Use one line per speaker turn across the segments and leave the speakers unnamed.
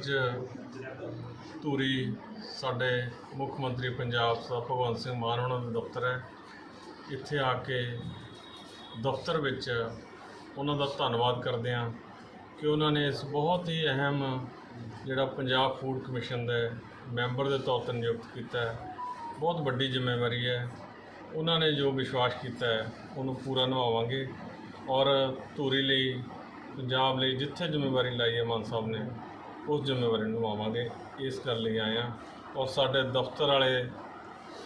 ਅੱਜ ਧੂਰੀ ਸਾਡੇ ਮੁੱਖ ਮੰਤਰੀ ਪੰਜਾਬ ਸਾਹਿਬ ਭਗਵੰਤ ਸਿੰਘ ਮਾਨ ਉਹਨਾਂ ਦਾ ਦਫ਼ਤਰ ਹੈ। ਇੱਥੇ ਆ ਕੇ ਦਫ਼ਤਰ ਵਿੱਚ ਉਹਨਾਂ ਦਾ ਧੰਨਵਾਦ ਕਰਦੇ ਹਾਂ ਕਿ ਉਹਨਾਂ ਨੇ ਇਸ ਬਹੁਤ ਹੀ ਅਹਿਮ ਜਿਹੜਾ ਪੰਜਾਬ ਫੂਡ ਕਮਿਸ਼ਨ ਦੇ ਮੈਂਬਰ ਦੇ ਤੌਰ ਤੇ ਨਿਯੁਕਤ ਕੀਤਾ ਹੈ, ਬਹੁਤ ਵੱਡੀ ਜ਼ਿੰਮੇਵਾਰੀ ਹੈ। ਉਹਨਾਂ ਨੇ ਜੋ ਵਿਸ਼ਵਾਸ ਕੀਤਾ ਹੈ, ਉਹਨੂੰ ਪੂਰਾ ਨਿਭਾਵਾਂਗੇ ਔਰ ਧੂਰੀ ਲਈ, ਪੰਜਾਬ ਲਈ ਜਿੱਥੇ ਜ਼ਿੰਮੇਵਾਰੀ ਲਾਈ ਹੈ ਮਾਨ ਸਾਹਿਬ ਨੇ ਉਸ ਜ਼ਿੰਮੇਵਾਰੀ ਨਿਭਾਵਾਂਗੇ ਇਸ ਗੱਲ ਲਈ ਆਏ ਹਾਂ। ਔਰ ਸਾਡੇ ਦਫ਼ਤਰ ਵਾਲੇ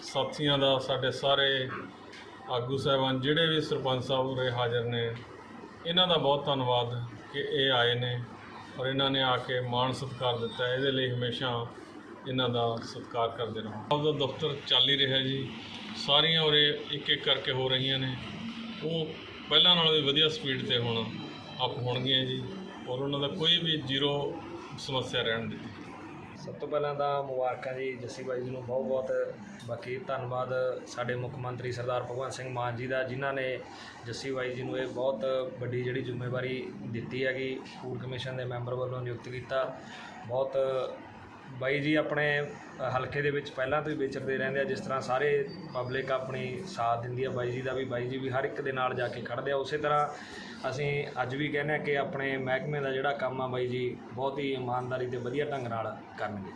ਸਾਥੀਆਂ ਦਾ, ਸਾਡੇ ਸਾਰੇ ਆਗੂ ਸਾਹਿਬਾਨ, ਜਿਹੜੇ ਵੀ ਸਰਪੰਚ ਸਾਹਿਬ ਉਰੇ ਹਾਜ਼ਰ ਨੇ, ਇਹਨਾਂ ਦਾ ਬਹੁਤ ਧੰਨਵਾਦ ਕਿ ਇਹ ਆਏ ਨੇ ਔਰ ਇਹਨਾਂ ਨੇ ਆ ਕੇ ਮਾਣ ਸਤਿਕਾਰ ਦਿੱਤਾ। ਇਹਦੇ ਲਈ ਹਮੇਸ਼ਾ ਇਹਨਾਂ ਦਾ ਸਤਿਕਾਰ ਕਰਦੇ ਰਹੋ। ਆਪਦਾ ਦਫ਼ਤਰ ਚੱਲ ਹੀ ਰਿਹਾ ਜੀ। ਸਾਰੀਆਂ ਉਰੇ ਇੱਕ ਇੱਕ ਕਰਕੇ ਹੋ ਰਹੀਆਂ ਨੇ। ਉਹ ਪਹਿਲਾਂ ਨਾਲੋਂ ਵੀ ਵਧੀਆ ਸਪੀਡ ਤੇ ਹੁਣ ਅਪ ਹੋਣਗੀਆਂ ਜੀ। ਔਰ ਉਹਨਾਂ ਦਾ ਕੋਈ ਵੀ ਜ਼ੀਰੋ ਸਮੱਸਿਆ ਰਹਿਣ ਦਿੱਤੀ
ਸਭ ਤੋਂ ਪਹਿਲਾਂ ਤਾਂ ਮੁਬਾਰਕਾਂ ਜੀ ਜੱਸੀ ਬਾਈ ਜੀ ਨੂੰ ਬਹੁਤ ਬਹੁਤ। ਬਾਕੀ ਧੰਨਵਾਦ ਸਾਡੇ ਮੁੱਖ ਮੰਤਰੀ ਸਰਦਾਰ ਭਗਵੰਤ ਸਿੰਘ ਮਾਨ ਜੀ ਦਾ, ਜਿਨ੍ਹਾਂ ਨੇ ਜੱਸੀ ਬਾਈ ਜੀ ਨੂੰ ਇਹ ਬਹੁਤ ਵੱਡੀ ਜਿਹੜੀ ਜ਼ਿੰਮੇਵਾਰੀ ਦਿੱਤੀ ਹੈਗੀ ਫੂਡ ਕਮਿਸ਼ਨ ਦੇ ਮੈਂਬਰ ਵੱਲੋਂ ਨਿਯੁਕਤ ਕੀਤਾ। ਬਹੁਤ ਬਾਈ ਜੀ ਆਪਣੇ ਹਲਕੇ ਦੇ ਵਿੱਚ ਪਹਿਲਾਂ ਤੋਂ ਹੀ ਵਿਚਰਦੇ ਰਹਿੰਦੇ ਆ, ਜਿਸ ਤਰ੍ਹਾਂ ਸਾਰੇ ਪਬਲਿਕ ਆਪਣੀ ਸਾਥ ਦਿੰਦੀ ਆ ਬਾਈ ਜੀ ਦਾ ਵੀ, ਬਾਈ ਜੀ ਵੀ ਹਰ ਇੱਕ ਦੇ ਨਾਲ ਜਾ ਕੇ ਖੜਦੇ ਆ। ਉਸੇ ਤਰ੍ਹਾਂ ਅਸੀਂ ਅੱਜ ਵੀ ਕਹਿੰਦੇ ਆ ਕਿ ਆਪਣੇ ਮਹਿਕਮੇ ਦਾ ਜਿਹੜਾ ਕੰਮ ਆ ਬਾਈ ਜੀ, ਬਹੁਤ ਹੀ ਇਮਾਨਦਾਰੀ ਤੇ ਵਧੀਆ ਢੰਗ ਨਾਲ ਕਰਨਗੇ।